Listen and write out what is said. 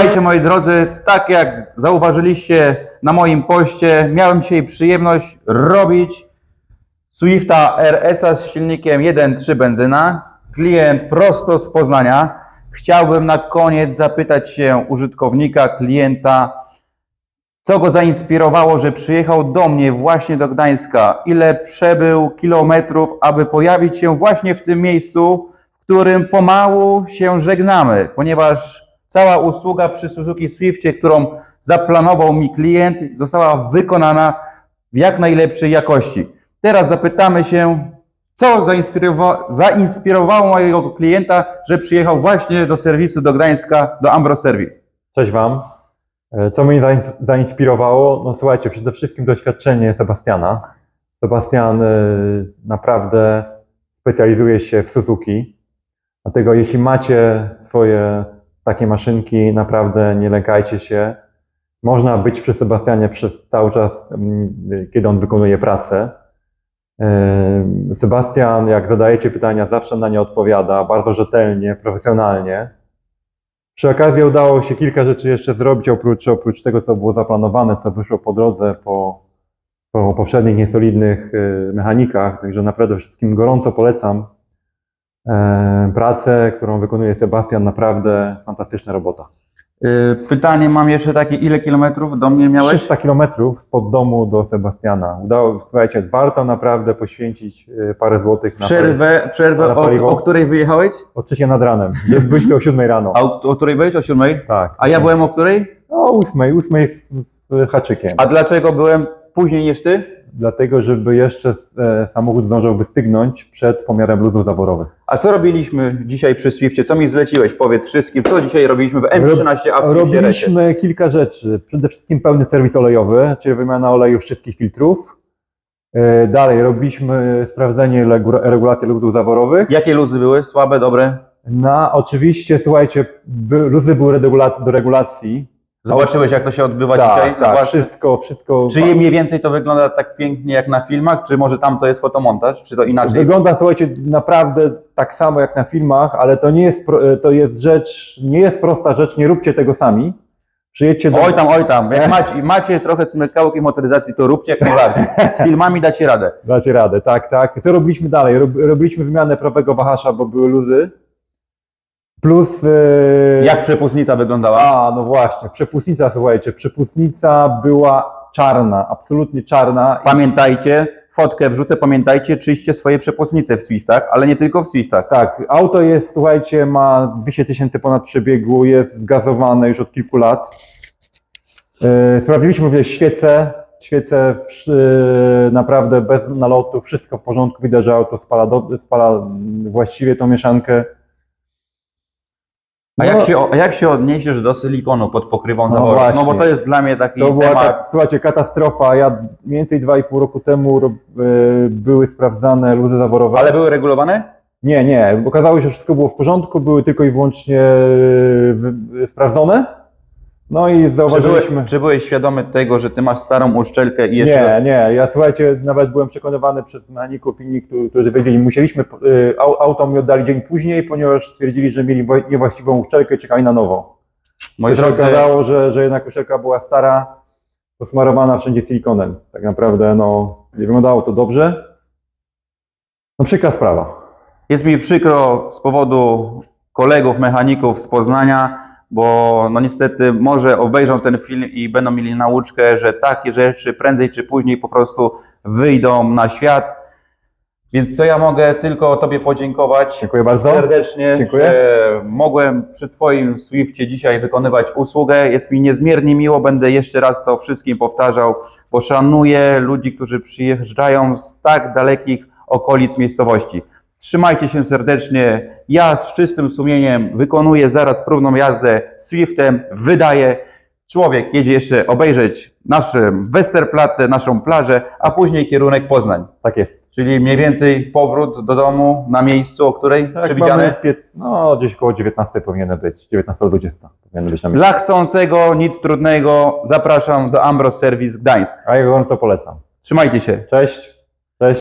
Witajcie moi drodzy. Tak jak zauważyliście na moim poście, miałem dzisiaj przyjemność robić Swifta RS-a z silnikiem 1.3 benzyna. Klient prosto z Poznania. Chciałbym na koniec zapytać się użytkownika, klienta, co go zainspirowało, że przyjechał do mnie właśnie do Gdańska? Ile przebył kilometrów, aby pojawić się właśnie w tym miejscu, w którym pomału się żegnamy, ponieważ cała usługa przy Suzuki Swiftie, którą zaplanował mi klient, została wykonana w jak najlepszej jakości. Teraz zapytamy się, co zainspirowa- zainspirowało mojego klienta, że przyjechał właśnie do serwisu do Gdańska, do Ambro Service. Cześć Wam. E, Co mnie zain- zainspirowało? No słuchajcie, przede wszystkim doświadczenie Sebastiana. Sebastian e, naprawdę specjalizuje się w Suzuki. Dlatego jeśli macie swoje takie maszynki, naprawdę nie lękajcie się. Można być przy Sebastianie przez cały czas, mm, kiedy on wykonuje pracę. E, Sebastian, jak zadajecie pytania, zawsze na nie odpowiada bardzo rzetelnie, profesjonalnie. Przy okazji udało się kilka rzeczy jeszcze zrobić, oprócz, oprócz tego, co było zaplanowane, co wyszło po drodze, po, po poprzednich niesolidnych y, mechanikach. Także naprawdę wszystkim gorąco polecam pracę, którą wykonuje Sebastian. Naprawdę fantastyczna robota. Yy, Pytanie mam jeszcze takie, ile kilometrów do mnie miałeś? 300 kilometrów spod domu do Sebastiana. Udało, słuchajcie, warto naprawdę poświęcić y, parę złotych na Przerwę, przerwę na o, o której wyjechałeś? O trzeciej nad ranem. Blisko o 7 rano. A o, o której byłeś? O siódmej? Tak. A ja byłem o której? O 8, 8 z, z haczykiem. A dlaczego byłem później niż ty? Dlatego żeby jeszcze e, samochód zdążył wystygnąć przed pomiarem luzów zaworowych. A co robiliśmy dzisiaj przy Swiftie? Co mi zleciłeś? Powiedz wszystkim, co dzisiaj robiliśmy w M13 A w Swiftie? Robiliśmy kilka rzeczy. Przede wszystkim pełny serwis olejowy, czyli wymiana oleju wszystkich filtrów. E, Dalej robiliśmy sprawdzenie regulacji luzów zaworowych. Jakie luzy były? Słabe, dobre? Na oczywiście, słuchajcie, by, luzy były do regulacji. Zobaczyłeś, jak to się odbywa tak, dzisiaj? tak, wszystko, wszystko. Czy mniej więcej to wygląda tak pięknie jak na filmach, czy może tam to jest fotomontaż, czy to inaczej? Wygląda, słuchajcie, naprawdę tak samo jak na filmach, ale to nie jest, pro- to jest rzecz, nie jest prosta rzecz, nie róbcie tego sami. Przyjedźcie do... Oj tam, oj tam. Jak macie, macie trochę smykałki motoryzacji, to róbcie jak najbardziej. Z filmami dacie radę. Dacie radę, tak, tak. Co robiliśmy dalej? Rob, robiliśmy wymianę prawego wahacza, bo były luzy. Plus... e, Jak przepustnica wyglądała? A, no właśnie, przepustnica, słuchajcie, przepustnica była czarna, absolutnie czarna. Pamiętajcie, fotkę wrzucę, pamiętajcie, czyście swoje przepustnice w Swiftach, ale nie tylko w Swiftach. Tak, auto jest, słuchajcie, ma 200 tysięcy ponad przebiegu, jest zgazowane już od kilku lat. Yy, Sprawdziliśmy w ogóle świece, świece przy, naprawdę bez nalotu, wszystko w porządku, widać, że auto spala, do, spala właściwie tą mieszankę. A No, jak się, a jak się odniesiesz do silikonu pod pokrywą No właśnie. No bo to jest dla mnie taki To była, temat. tak, słuchajcie, katastrofa. Ja mniej więcej 2,5 roku temu yy, były sprawdzane luzy zaworowe. Ale były regulowane? Nie, nie. Okazało się, że wszystko było w porządku, były tylko i wyłącznie wy- wy- sprawdzone. No i Czy byłeś, zauważyliśmy. czy byłeś świadomy tego, że ty masz starą uszczelkę i jeszcze... Nie, nie. Ja słuchajcie, nawet byłem przekonywany przez mechaników inni, którzy- wiedzieli, musieliśmy, y, au- auto mi oddali dzień później, ponieważ stwierdzili, że mieli wo- niewłaściwą uszczelkę i czekali na nową. Moi To się drodzy, okazało, że, że jednak uszczelka była stara, posmarowana wszędzie silikonem. Tak naprawdę, no, nie wyglądało to dobrze. No przykra sprawa. Jest mi przykro z powodu kolegów, mechaników z Poznania, bo no niestety może obejrzą ten film i będą mieli nauczkę, że takie rzeczy prędzej czy później po prostu wyjdą na świat. Więc co ja mogę tylko Tobie podziękować Dziękuję bardzo. serdecznie, Dziękuję. że mogłem przy Twoim Swiftie dzisiaj wykonywać usługę. Jest mi niezmiernie miło, będę jeszcze raz to wszystkim powtarzał, bo szanuję ludzi, którzy przyjeżdżają z tak dalekich okolic miejscowości. Trzymajcie się serdecznie. Ja z czystym sumieniem wykonuję zaraz próbną jazdę Swiftem, wydaję. Człowiek jedzie jeszcze obejrzeć naszą Westerplatte, naszą plażę, a później kierunek Poznań. Tak jest. Czyli mniej więcej powrót do domu na miejscu, o której Tak, przewidziane? mamy no, gdzieś koło 19 powinien być, 19-20 powinien być na miejscu. Dla chcącego, nic trudnego, zapraszam do Ambros Service Gdańsk. A ja gorąco polecam. Trzymajcie się. Cześć.